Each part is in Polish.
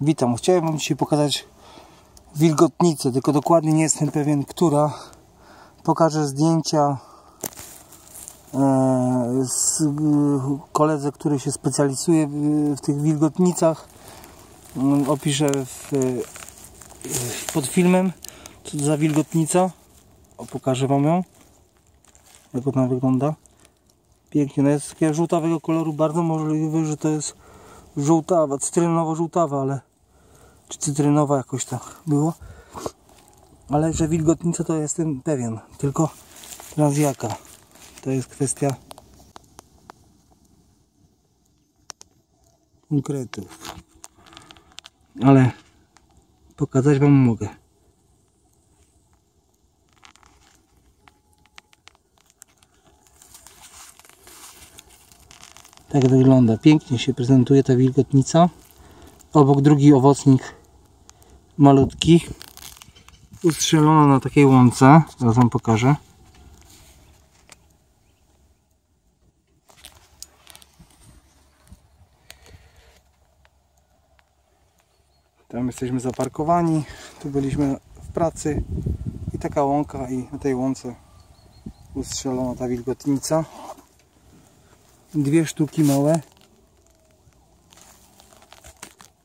Witam, chciałem Wam dzisiaj pokazać wilgotnicę, tylko dokładnie nie jestem pewien, która. Pokażę zdjęcia e, z e, koledze, który się specjalizuje w, tych wilgotnicach. Mm, Opiszę w, e, pod filmem, co to za wilgotnica. O, pokażę Wam ją, jak ona wygląda. Pięknie, no jest takiego żółtawego koloru, bardzo możliwe, że to jest żółtawa, cytrynowo-żółtawa, ale czy cytrynowa jakoś tak było. Ale że wilgotnica to jestem pewien, tylko teraz jaka? To jest kwestia konkretów. Ale pokazać Wam mogę. Tak wygląda. Pięknie się prezentuje ta wilgotnica. Obok drugi owocnik malutki. Ustrzelona na takiej łące. Zaraz wam pokażę. Tam jesteśmy zaparkowani. Tu byliśmy w pracy. I taka łąka i na tej łące ustrzelona ta wilgotnica dwie sztuki małe.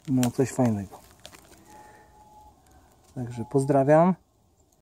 No coś fajnego. Także pozdrawiam